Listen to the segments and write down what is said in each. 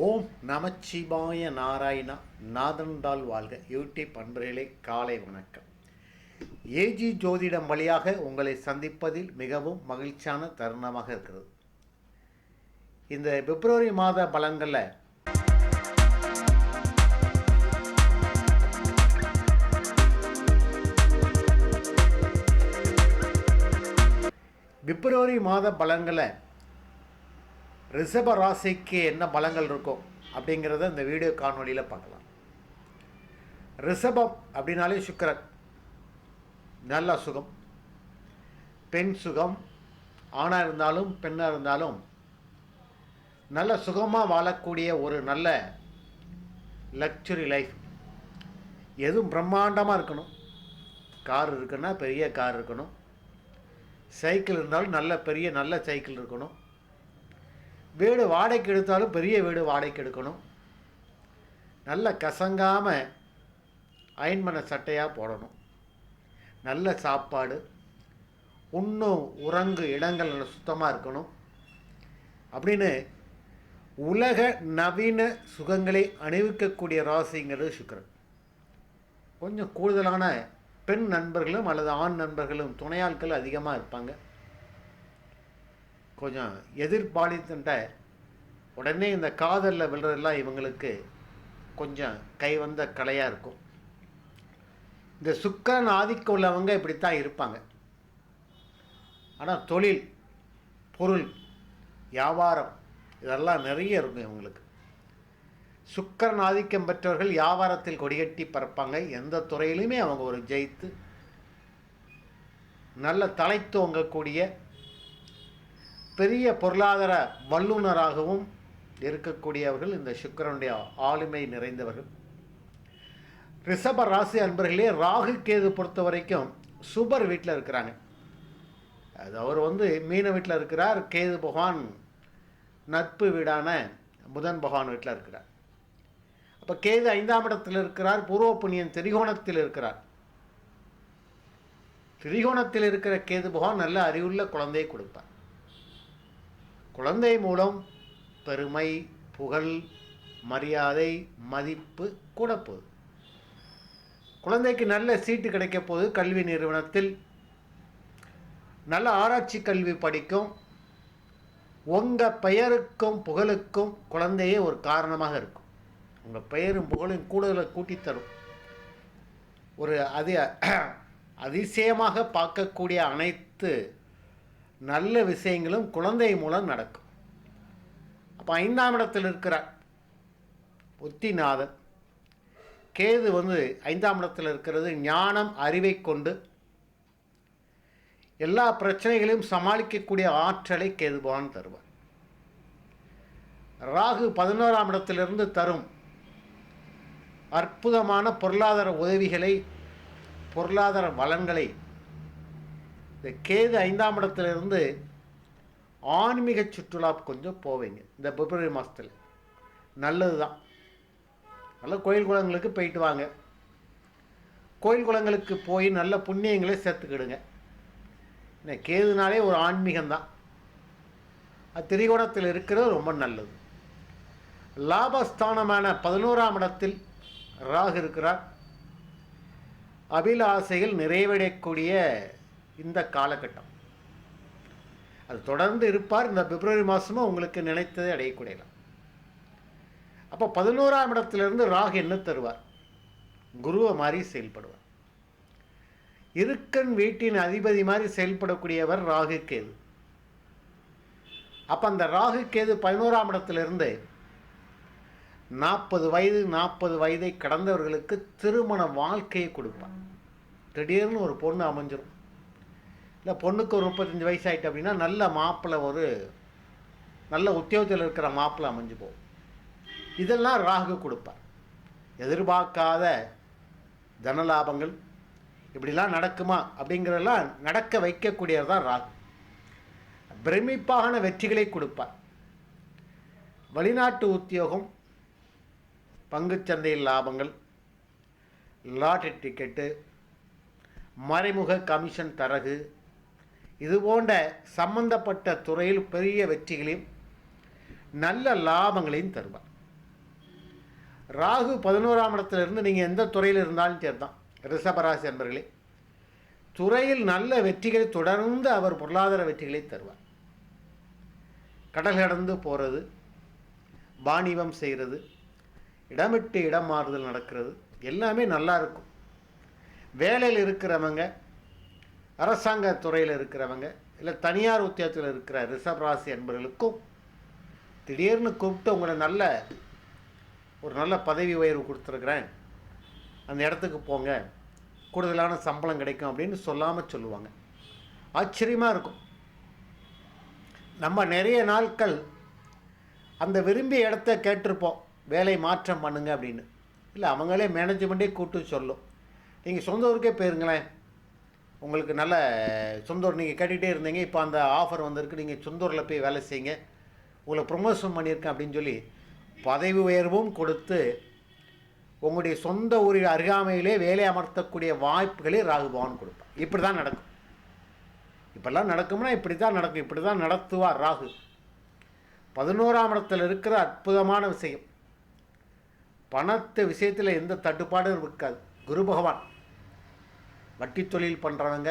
ஓம் நமச்சிவாய நாராயணா நாதன்தாள் வாழ்க. யூடியூப் அன்பர்களே காலை வணக்கம். ஏஜி ஜோதிடம் வழியாக உங்களை சந்திப்பதில் மிகவும் மகிழ்ச்சியான தருணமாக இருக்கிறது. இந்த பிப்ரவரி மாத பலன்களில் பிப்ரவரி மாத பலன்களை ரிஷப ராசிக்கு என்ன பலங்கள் இருக்கும் அப்படிங்கிறத இந்த வீடியோ காணொலியில் பார்க்கலாம். ரிஷபம் அப்படின்னாலே சுக்கரன். நல்ல சுகம். பெண் சுகம். ஆணாக இருந்தாலும் பெண்ணாக இருந்தாலும் நல்ல சுகமாக வாழக்கூடிய ஒரு நல்ல லக்ஸுரி லைஃப். எதுவும் பிரம்மாண்டமாக இருக்கணும். கார் இருக்குன்னா பெரிய கார் இருக்கணும். சைக்கிள் இருந்தாலும் நல்ல பெரிய நல்ல சைக்கிள் இருக்கணும். வீடு வாடகைக்கு எடுத்தாலும் பெரிய வீடு வாடகைக்கு எடுக்கணும். நல்ல கசங்காமல் அயன் பண்ண சட்டையாக போடணும். நல்ல சாப்பாடு. உண்ணும் உறங்கு இடங்கள் நல்ல சுத்தமாக இருக்கணும். அப்படின்னு உலக நவீன சுகங்களை அணிவிக்கக்கூடிய ராசிங்கிறது சுக்கிரன். கொஞ்சம் கூடுதலான பெண் நண்பர்களும் அல்லது ஆண் நண்பர்களும் துணையாட்கள் அதிகமாக இருப்பாங்க. கொஞ்சம் எதிர்பாலித்துட்ட உடனே இந்த காதலில் விழுறதெல்லாம் இவங்களுக்கு கொஞ்சம் கை வந்த கலையாக இருக்கும். இந்த சுக்கரன் ஆதிக்கம் உள்ளவங்க இப்படித்தான் இருப்பாங்க. ஆனால் தொழில் பொருள் வியாபாரம் இதெல்லாம் நிறைய இருக்கும் இவங்களுக்கு. சுக்கரன் ஆதிக்கம் பெற்றவர்கள் வியாபாரத்தில் கொடிகட்டி பறப்பாங்க. எந்த துறையிலுமே அவங்க ஒரு ஜெயித்து நல்ல தலைத்துவங்கக்கூடிய பெரிய பொருளாதார வல்லுநராகவும் இருக்கக்கூடியவர்கள் இந்த சுக்கரனுடைய ஆளுமை நிறைந்தவர்கள். ரிஷப ராசி அன்பர்களே ராகு கேது பொறுத்த வரைக்கும் சுபர் வீட்டில் இருக்கிறாங்க. அது அவர் வந்து மீன வீட்டில் இருக்கிறார் கேது பகவான் நட்பு வீடான புதன் பகவான் வீட்டில் இருக்கிறார். அப்போ கேது ஐந்தாம் இடத்தில் இருக்கிறார் பூர்வ புண்ணியன் திரிகோணத்தில் இருக்கிறார். திரிகோணத்தில் இருக்கிற கேது பகவான் நல்ல அறிவுள்ள குழந்தையை கொடுப்பார். குழந்தை மூலம் பெருமை புகழ் மரியாதை மதிப்பு கூட போகுது குழந்தைக்கு நல்ல சீட்டு கிடைக்க போகுது கல்வி நிறுவனத்தில். நல்ல ஆராய்ச்சி கல்வி படிக்கும். உங்கள் பெயருக்கும் புகழுக்கும் குழந்தையே ஒரு காரணமாக இருக்கும். உங்கள் பெயரும் புகழும் கூடுதலை கூட்டித்தரும். ஒரு அதி அதிசயமாக பார்க்கக்கூடிய அனைத்து நல்ல விஷயங்களும் குழந்தை மூலம் நடக்கும். அப்போ ஐந்தாம் இடத்தில் இருக்கிறார் புத்திநாதன் கேது வந்து ஐந்தாம் இடத்தில் இருக்கிறது ஞானம் அறிவை கொண்டு எல்லா பிரச்சனைகளையும் சமாளிக்கக்கூடிய ஆற்றலை கேதுபவான் தருவார். ராகு பதினோராம் இடத்திலிருந்து தரும் அற்புதமான பொருளாதார உதவிகளை பொருளாதார வளங்களை இந்த கேது ஐந்தாம் இடத்துலேருந்து ஆன்மீக சுற்றுலா கொஞ்சம் போவீங்க. இந்த பிப்ரவரி மாதத்தில் நல்லது தான் நல்ல கோயில் குளங்களுக்கு போயிட்டு வாங்க. கோயில் குளங்களுக்கு போய் நல்ல புண்ணியங்களை சேர்த்துக்கிடுங்க. என்ன கேதுனாலே ஒரு ஆன்மீகம்தான். அது திரிகோணத்தில் இருக்கிறது ரொம்ப நல்லது. லாபஸ்தானமான பதினோராம் இடத்தில் ராகு இருக்கிறார். அபிலாசைகள் நிறைவடையக்கூடிய இந்த காலகட்டம். அது தொடர்ந்து இருப்பார். இந்த பிப்ரவரி மாதமும் உங்களுக்கு நினைத்ததை அடையக்கூடியலாம் அப்போ பதினோராம் இடத்திலிருந்து ராகு என்ன தருவார்? குருவை மாதிரி செயல்படுவார். இருக்கன் வீட்டின் அதிபதி மாதிரி செயல்படக்கூடியவர் ராகு கேது. அப்போ அந்த ராகு கேது பதினோராம் இடத்திலிருந்து நாற்பது வயது நாற்பது வயதை கடந்தவர்களுக்கு திருமண வாழ்க்கையை கொடுப்பார். திடீர்னு ஒரு பொண்ணு அமைஞ்சிரும். இல்லை பொண்ணுக்கு ஒரு முப்பத்தஞ்சு வயசு ஆகிட்டு அப்படின்னா நல்ல மாப்பிள்ளை ஒரு நல்ல உத்தியோகத்தில் இருக்கிற மாப்பிள்ளை அமைஞ்சு போகும். இதெல்லாம் ராகு கொடுப்பார். எதிர்பார்க்காத தனலாபங்கள் இப்படிலாம் நடக்குமா அப்படிங்கிறதெல்லாம் நடக்க வைக்கக்கூடியது தான் ராகு. பிரமிப்பான வெற்றிகளை கொடுப்பார். வெளிநாட்டு உத்தியோகம் பங்குச்சந்தையில் லாபங்கள் லாட்டரி டிக்கெட்டு மறைமுக கமிஷன் தரகு இது போன்ற சம்பந்தப்பட்ட துறையில் பெரிய வெற்றிகளையும் நல்ல லாபங்களையும் தருவார். ராகு பதினோராம் இடத்துல இருந்து நீங்கள் எந்த துறையில் இருந்தாலும் சரி தான் ரிஷபராசி அன்பர்களே துறையில் நல்ல வெற்றிகளை தொடர்ந்து அவர் பொருளாதார வெற்றிகளை தருவார். கடல் கடந்து போகிறது வாணிபம் செய்கிறது இடமிட்டு இடம் மாறுதல் நடக்கிறது எல்லாமே நல்லா இருக்கும். வேலையில் இருக்கிறவங்க அரசாங்க துறையில் இருக்கிறவங்க இல்லை தனியார் உத்தியோகத்தில் இருக்கிற ரிஷப் ராசி என்பவர்களுக்கும் திடீர்னு கூப்பிட்டு உங்களை நல்ல ஒரு நல்ல பதவி உயர்வு கொடுத்துருக்குறேன். அந்த இடத்துக்கு போங்க. கூடுதலான சம்பளம் கிடைக்கும் அப்படின்னு சொல்லாமல் சொல்லுவாங்க. ஆச்சரியமாக இருக்கும். நம்ம நிறைய நாட்கள் அந்த விரும்பிய இடத்த கேட்டிருப்போம். வேலை மாற்றம் பண்ணுங்க அப்படின்னு. இல்லை அவங்களே மேனேஜ்மெண்ட்டே கூப்பிட்டு சொல்லும். நீங்கள் சொந்த ஊருக்கே போயிருங்களேன். உங்களுக்கு நல்ல சொந்தூர் நீங்கள் கேட்டுகிட்டே இருந்தீங்க. இப்போ அந்த ஆஃபர் வந்திருக்கு. நீங்கள் சொந்தூரில் போய் வேலை செய்யுங்க. உங்களை ப்ரொமோஷன் பண்ணியிருக்கேன் அப்படின்னு சொல்லி பதவி உயர்வும் கொடுத்து உங்களுடைய சொந்த ஊரில் அருகாமையிலே வேலை அமர்த்தக்கூடிய வாய்ப்புகளே ராகு பகவான் கொடுப்பார். இப்படி தான் நடக்கும். இப்பெல்லாம் நடக்கும்னா இப்படி தான் நடக்கும். இப்படி தான் நடத்துவார் ராகு. பதினோராம் இடத்தில் இருக்கிற அற்புதமான விஷயம். பணத்து விஷயத்தில் எந்த தட்டுப்பாடும் இருக்காது. குரு பகவான். வட்டி தொழில் பண்ணுறவங்க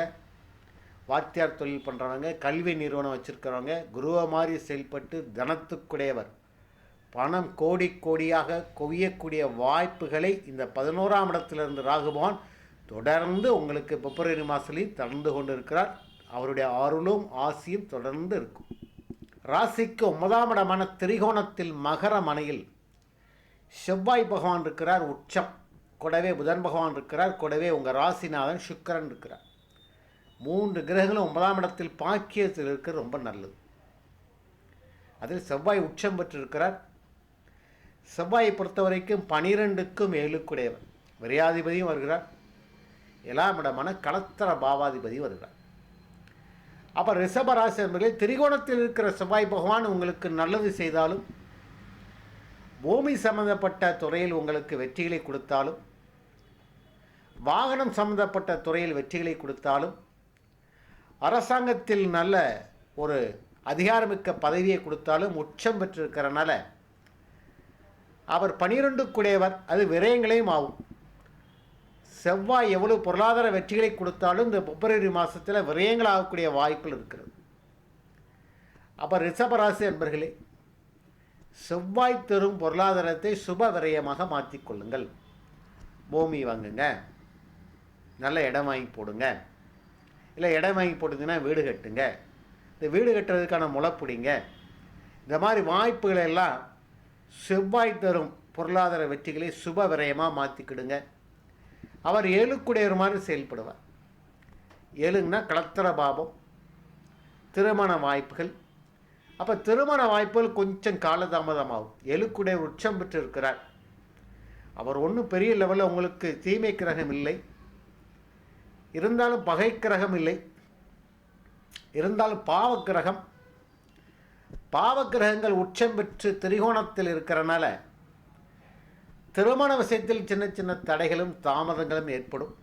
வாத்தியார் தொழில் பண்ணுறவங்க கல்வி நிறுவனம் வச்சுருக்கிறவங்க குருவை மாதிரி செயல்பட்டு தனத்துக்குடையவர். பணம் கோடி கோடியாக குவியக்கூடிய வாய்ப்புகளை இந்த பதினோராம் இடத்திலிருந்து ராகுபவான் தொடர்ந்து உங்களுக்கு பிப்ரவரி மாதத்துலேயும் தொடர்ந்து கொண்டு இருக்கிறார் அவருடைய அருளும் ஆசியும் தொடர்ந்து இருக்கும். ராசிக்கு ஒன்பதாம் இடமான திரிகோணத்தில் மகர மனையில் செவ்வாய் பகவான் இருக்கிறார் உச்சம். கூடவே புதன் பகவான் இருக்கிறார் கூடவே உங்கள் ராசிநாதன் சுக்கரன் இருக்கிறார். மூன்று கிரகங்களும் ஒன்பதாம் இடத்தில் பாக்கியத்தில் இருக்கிறது ரொம்ப நல்லது. அதில் செவ்வாய் உச்சம் பெற்றிருக்கிறார். செவ்வாயை பொறுத்த வரைக்கும் பனிரெண்டுக்கும் ஏழுக்குடையவர். விரையாதிபதியும் வருகிறார். எல்லாம் இடமான கலத்தர பாவாதிபதியும் வருகிறார். அப்போ ரிஷபராசி என்பதில் திரிகோணத்தில் இருக்கிற செவ்வாய் பகவான் உங்களுக்கு நல்லது செய்தாலும் பூமி சம்பந்தப்பட்ட துறையில் உங்களுக்கு வெற்றிகளை கொடுத்தாலும் வாகனம் சம்பந்தப்பட்ட துறையில் வெற்றிகளை கொடுத்தாலும் அரசாங்கத்தில் நல்ல ஒரு அதிகாரமிக்க பதவியை கொடுத்தாலும் உச்சம் பெற்றிருக்கிறனால அவர் பனிரெண்டுக்குடையவர் அது விரயங்களையும் ஆகும். செவ்வாய் எவ்வளவு பொருளாதார வெற்றிகளை கொடுத்தாலும் இந்த பிப்ரவரி மாதத்தில் விரயங்கள் ஆகக்கூடிய வாய்ப்புகள் இருக்கிறது. அப்போ ரிஷபராசி என்பர்களே செவ்வாய் தரும் பொருளாதாரத்தை சுப விரயமாக மாற்றிக்கொள்ளுங்கள் பூமி வாங்குங்க. நல்ல இடம் வாங்கி போடுங்க. இல்லை இடம் வாங்கி போட்டுங்கன்னா வீடு கட்டுங்க. இந்த வீடு கட்டுறதுக்கான முளைப்பிடிங்க இந்த மாதிரி வாய்ப்புகளை எல்லாம் செவ்வாய் தரும் பொருளாதார வெற்றிகளை சுப விரயமாக மாற்றிக்கிடுங்க அவர் ஏழுக்குடையர் மாதிரி செயல்படுவார். ஏழுங்கன்னா கலத்திர பாபம் திருமண வாய்ப்புகள். அப்போ திருமண வாய்ப்புகள் கொஞ்சம் காலதாமதமாகும். எழுக்குடைய உச்சம் பெற்று இருக்கிறார் அவர் ஒன்றும் பெரிய லெவலில் உங்களுக்கு தீமை கிரகம் இல்லை. இருந்தாலும் பகை கிரகம் இல்லை. இருந்தாலும் பாவ கிரகம் பாவ கிரகங்கள் உச்சம் பெற்று திரிகோணத்தில் இருக்கிறனால திருமண விஷயத்தில் சின்ன சின்ன தடைகளும் தாமதங்களும் ஏற்படும்.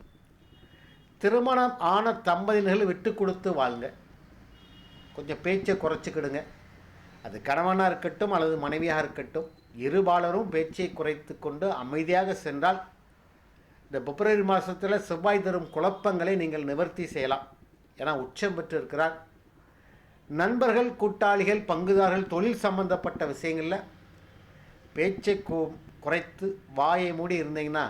திருமணம் ஆன தம்பதியினர்கள் விட்டு கொடுத்து வாழுங்க கொஞ்சம் பேச்சை குறைச்சிக்கிடுங்க. அது கணவனாக இருக்கட்டும் அல்லது மனைவியாக இருக்கட்டும் இருபாலரும் பேச்சை குறைத்து கொண்டு அமைதியாக சென்றால் இந்த பிப்ரவரி மாதத்தில் செவ்வாய் தரும் குழப்பங்களை நீங்கள் நிவர்த்தி செய்யலாம். ஏன்னா உச்சம் பெற்று இருக்கிறார் நண்பர்கள் கூட்டாளிகள் பங்குதாரர்கள் தொழில் சம்பந்தப்பட்ட விஷயங்களில் பேச்சை குறைத்து வாயை மூடி இருந்தீங்கன்னா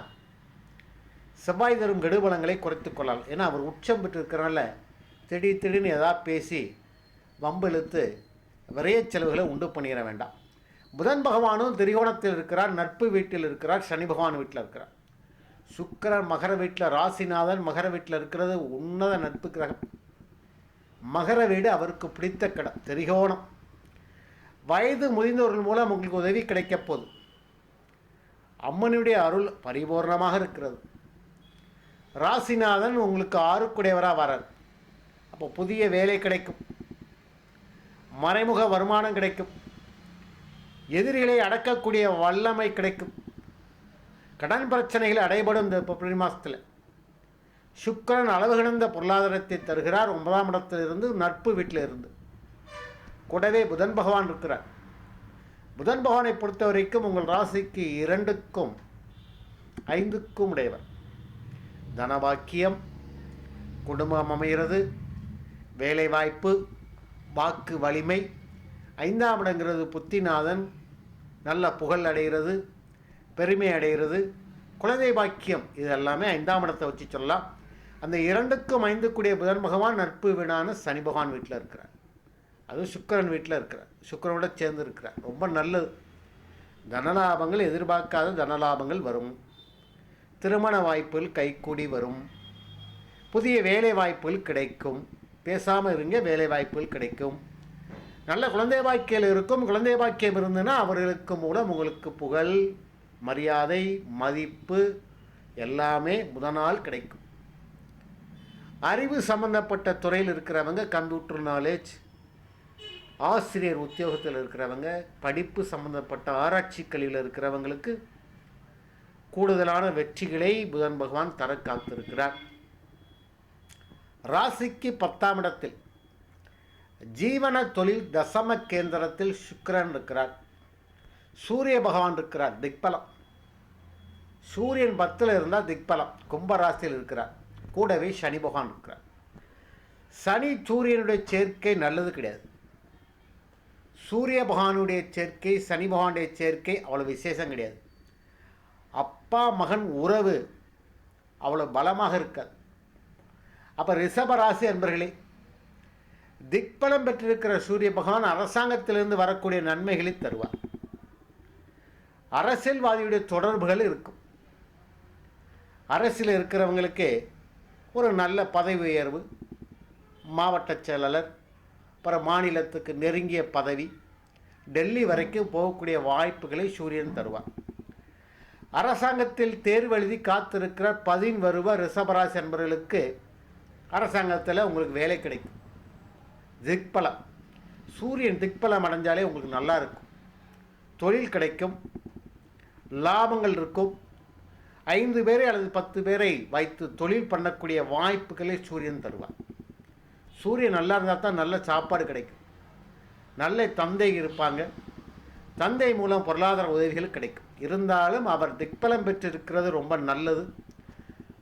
செவ்வாய் தரும் கெடுபலங்களை குறைத்து கொள்ளலாம். ஏன்னா அவர் உச்சம் பெற்று இருக்கிறனால திடீர் திடீர்னு எதாவது பேசி வம்பெழுத்து விரைய செலவுகளை உண்டு பண்ணிட வேண்டாம். புதன் பகவானும் திரிகோணத்தில் இருக்கிறார் நட்பு வீட்டில் இருக்கிறார் சனி பகவான் வீட்டில் இருக்கிறார். சுக்கரன் மகர வீட்டில் ராசிநாதன் மகர வீட்டில் இருக்கிறது உன்னத நட்பு கிரகம். மகர வீடு அவருக்கு பிடித்த கடம் திரிகோணம். வயது முதிர்ந்தவர்கள் மூலம் உங்களுக்கு உதவி கிடைக்கப் போகுது. அம்மனுடைய அருள் பரிபூர்ணமாக இருக்கிறது. ராசிநாதன் உங்களுக்கு ஆறுக்குடையவராக வரார். அப்போ புதிய வேலை கிடைக்கும். மறைமுக வருமானம் கிடைக்கும். எதிரிகளை அடக்கக்கூடிய வல்லமை கிடைக்கும். கடன் பிரச்சனைகள் அடைபடும் இந்த பிப்ரவரி மாதத்தில் சுக்கரன் அளவு கிடந்த பொருளாதாரத்தை தருகிறார். ஒன்பதாம் இடத்திலிருந்து நட்பு வீட்டில் இருந்து. கூடவே புதன் பகவான் இருக்கிறார். புதன் பகவானை பொறுத்த வரைக்கும் உங்கள் ராசிக்கு இரண்டுக்கும் ஐந்துக்கும் உடையவர். தனவாக்கியம் குடும்பம் அமைகிறது வேலைவாய்ப்பு வாக்கு வலிமை ஐந்தாம் இடங்கிறது புத்திநாதன் நல்ல புகழ் அடைகிறது பெருமை அடைகிறது. குழந்தை பாக்கியம் இது எல்லாமே ஐந்தாம் இடத்தை வச்சு சொல்லலாம். அந்த இரண்டுக்கும் ஐந்துக்குடைய புதன் பகவான் நட்பு வீடான சனி பகவான் வீட்டில் இருக்கிறார். அதுவும் சுக்கரன் வீட்டில் இருக்கிறார். சுக்கரனோட சேர்ந்து இருக்கிறார். ரொம்ப நல்லது. தனலாபங்கள் எதிர்பார்க்காத தனலாபங்கள் வரும். திருமண வாய்ப்புகள் கைக்கூடி வரும். புதிய வேலை வாய்ப்புகள் கிடைக்கும். பேசாமல் இருங்க வேலை வாய்ப்புகள் கிடைக்கும். நல்ல குழந்தை பாக்கியம் இருக்கும். குழந்தை பாக்கியம் இருந்ததுன்னா அவர்களுக்கு மூலம் உங்களுக்கு புகழ். மரியாதை மதிப்பு எல்லாமே முதனால் கிடைக்கும். அறிவு சம்பந்தப்பட்ட துறையில் இருக்கிறவங்க கம்ப்யூட்டர் நாலேஜ் ஆசிரியர் உத்தியோகத்தில் இருக்கிறவங்க படிப்பு சம்பந்தப்பட்ட ஆராய்ச்சி கல்வியில் இருக்கிறவங்களுக்கு கூடுதலான வெற்றிகளை புதன் பகவான் தர காத்திருக்கிறார். ராசிக்கு பத்தாம் இடத்தில் ஜீவன தொழில் தசம கேந்திரத்தில் சுக்கரன் இருக்கிறார். சூரிய பகவான் இருக்கிறார் திக்பலம். சூரியன் பத்தில் இருந்தால் திக்பலம் கும்பராசியில் இருக்கிறார். கூடவே சனி பகவான் இருக்கிறார். சனி சூரியனுடைய சேர்க்கை நல்லது கிடையாது. சூரிய பகவானுடைய சேர்க்கை சனி பகவானுடைய சேர்க்கை அவ்வளோ விசேஷம் கிடையாது. அப்பா மகன் உறவு அவ்வளோ பலமாக இருக்காது. அப்போ ரிஷபராசி என்பர்களே திக்பலம் பெற்றிருக்கிற சூரிய பகவான் அரசாங்கத்திலிருந்து வரக்கூடிய நன்மைகளை தருவார். அரசியல்வாதியுடைய தொடர்புகள் இருக்கும். அரசியல் இருக்கிறவங்களுக்கு ஒரு நல்ல பதவி உயர்வு மாவட்ட செயலாளர் அப்புறம் மாநிலத்துக்கு நெருங்கிய பதவி டெல்லி வரைக்கும் போகக்கூடிய வாய்ப்புகளை சூரியன் தருவார். அரசாங்கத்தில் தேர்வு எழுதி காத்திருக்கிற பதின் வருவ ரிஷபராசி என்பவர்களுக்கு அரசாங்கத்தில் உங்களுக்கு வேலை கிடைக்கும். திக்பலம். சூரியன் திக்பலம் அடைஞ்சாலே உங்களுக்கு நல்லா இருக்கும். தொழில் கிடைக்கும். லாபங்கள் இருக்கும். ஐந்து பேரை அல்லது பத்து பேரை வைத்து தொழில் பண்ணக்கூடிய வாய்ப்புகளை சூரியன் தருவார். சூரியன் நல்லா இருந்தால் தான் நல்ல சாப்பாடு கிடைக்கும். நல்ல தந்தை இருப்பாங்க. தந்தை மூலம் பொருளாதார உதவிகள் கிடைக்கும். இருந்தாலும் அவர் திக்பலம் பெற்றிருக்கிறது ரொம்ப நல்லது.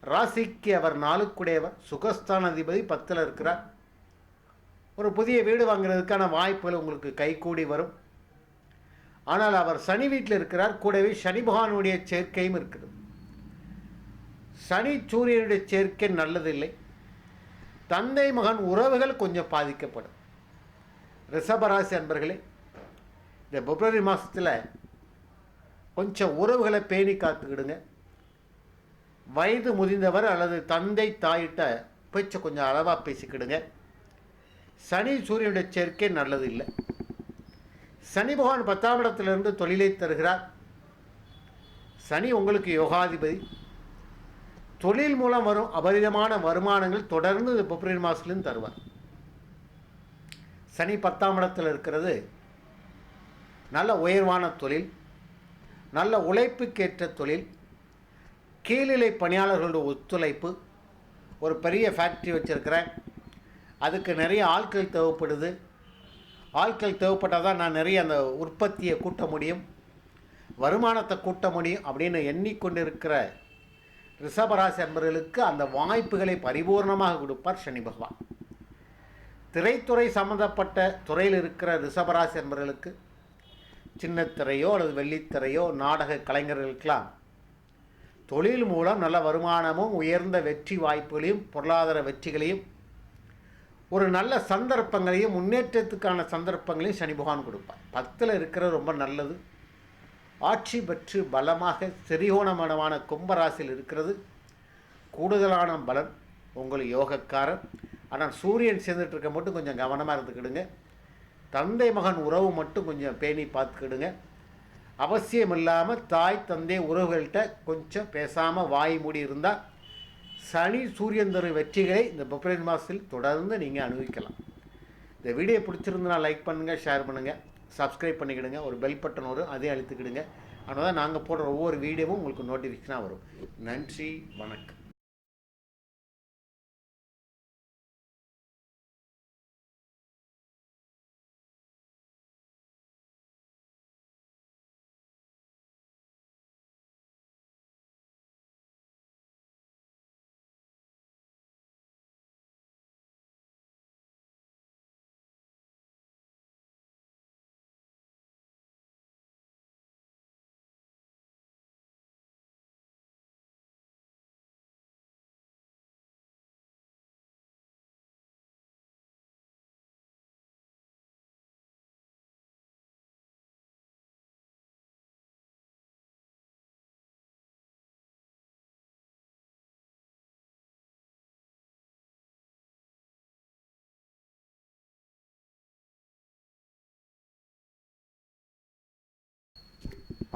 ராசிக்கு அவர் நாளுக்குடையவர். சுகஸ்தான அதிபதி பத்தில் இருக்கிறார். ஒரு புதிய வீடு வாங்குறதுக்கான வாய்ப்புகள் உங்களுக்கு கைகூடி வரும். ஆனால் அவர் சனி வீட்டில் இருக்கிறார். கூடவே சனி பகவானுடைய சேர்க்கையும் இருக்கிறது சனி சூரியனுடைய சேர்க்கை நல்லதில்லை. தந்தை மகன் உறவுகள் கொஞ்சம் பாதிக்கப்படும். ரிஷபராசி அன்பர்களே இந்த பிப்ரவரி மாதத்தில் கொஞ்சம் உறவுகளை பேணி காத்துக்கிடுங்க. வயது முதிர்ந்தவர் அல்லது தந்தை தாயிட்ட பேச்சை கொஞ்சம் அளவாக பேசிக்கிடுங்க. சனி சூரியனுடைய சேர்க்கை நல்லது இல்லை சனி பகவான் பத்தாம் இடத்திலிருந்து தொழிலை தருகிறார். சனி உங்களுக்கு யோகாதிபதி. தொழில் மூலம் வரும் அபரிதமான வருமானங்கள் தொடர்ந்து இந்த பிப்ரவரி மாதத்துலேருந்து தருவார். சனி பத்தாம் இடத்தில் இருக்கிறது. நல்ல உயர்வான தொழில் நல்ல உழைப்புக்கேற்ற தொழில் கீழ்நிலை பணியாளர்களோட ஒத்துழைப்பு ஒரு பெரிய ஃபேக்ட்ரி வச்சுருக்கிறேன். அதுக்கு நிறைய ஆட்கள் தேவைப்படுது. ஆட்கள் தேவைப்பட்டால் தான் நான் நிறைய அந்த உற்பத்தியை கூட்ட முடியும் வருமானத்தை கூட்ட முடியும் அப்படின்னு எண்ணிக்கொண்டிருக்கிற ரிஷபராசி அன்பர்களுக்கு அந்த வாய்ப்புகளை பரிபூர்ணமாக கொடுப்பார் சனி பகவான். திரைத்துறை சம்பந்தப்பட்ட துறையில் இருக்கிற ரிஷபராசி அன்பர்களுக்கு சின்னத்திரையோ அல்லது வெள்ளித்திரையோ நாடக கலைஞர்களுக்கெல்லாம் தொழில் மூலம் நல்ல வருமானமும் உயர்ந்த வெற்றி வாய்ப்புகளையும் பொருளாதார வெற்றிகளையும் ஒரு நல்ல சந்தர்ப்பங்களையும் முன்னேற்றத்துக்கான சந்தர்ப்பங்களையும் சனி பகவான் கொடுப்பார். பத்தில் இருக்கிறது ரொம்ப நல்லது. ஆட்சி பெற்று பலமாக திரிகோணமனமான கும்பராசியில் இருக்கிறது. கூடுதலான பலன் உங்கள் யோகக்காரர். ஆனால் சூரியன் சேர்ந்துட்டு இருக்க மட்டும் கொஞ்சம் கவனமாக இருந்துக்கிடுங்க. தந்தை மகன் உறவு மட்டும் கொஞ்சம் பேணி பார்த்துக்கிடுங்க. அவசியம் இல்லாமல் தாய் தந்தை உறவுகள்கிட்ட கொஞ்சம் பேசாமல் வாய் மூடி இருந்தால் சனி சூரியன் தரும் வெற்றிகளை இந்த பிப்ரவரி மாதத்தில் தொடர்ந்து நீங்கள் அனுபவிக்கலாம். இந்த வீடியோ பிடிச்சிருந்தனா லைக் பண்ணுங்கள் ஷேர் பண்ணுங்கள் சப்ஸ்கிரைப் பண்ணிக்கிடுங்க ஒரு பெல் பட்டன் வரும் அதையும் அழுத்துக்கிடுங்க. அதனால் தான் நாங்கள் போடுற ஒவ்வொரு வீடியோவும் உங்களுக்கு நோட்டிஃபிகேஷனாக வரும். நன்றி வணக்கம்.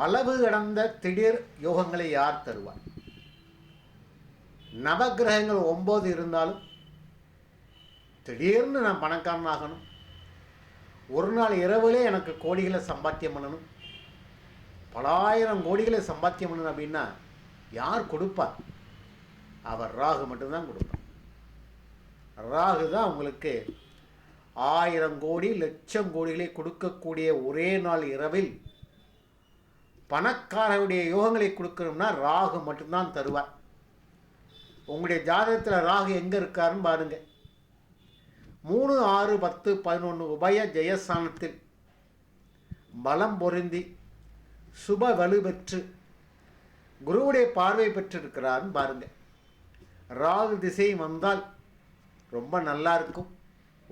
அளவு கடந்த திடீர் யோகங்களை யார் தருவார்? நவக்கிரகங்கள் ஒம்பது இருந்தாலும் திடீர்னு நான் பணக்காரன் ஆகணும் ஒரு நாள் இரவுலே எனக்கு கோடிகளை சம்பாத்தியம் பண்ணணும். பலாயிரம் கோடிகளை சம்பாத்தியம் பண்ணணும் அப்படின்னா யார் கொடுப்பார்? அவர் ராகு மட்டும்தான் கொடுப்பார். ராகு தான் உங்களுக்கு ஆயிரம் கோடி லட்சம் கோடிகளை கொடுக்கக்கூடிய ஒரே நாள் இரவில் பணக்காரருடைய யோகங்களை கொடுக்கணும்னா ராகு மட்டும்தான் தருவார். உங்களுடைய ஜாதகத்தில் ராகு எங்கே இருக்காருன்னு பாருங்க. மூணு ஆறு பத்து பதினொன்று உபய ஜெயஸ்தானத்தில் பலம் பொருந்தி சுப வலு பெற்று குருவுடைய பார்வை பெற்றிருக்கிறார்னு பாருங்க. ராகு திசை வந்தால் ரொம்ப நல்லா இருக்கும்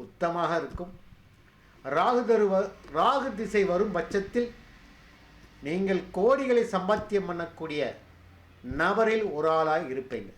உத்தமாக இருக்கும். ராகு தருவ ராகு திசை வரும் பட்சத்தில் நீங்கள் கோடிகளை சம்பாத்தியம் பண்ணக்கூடிய நபரில் ஒரு ஆளாக இருப்பீங்க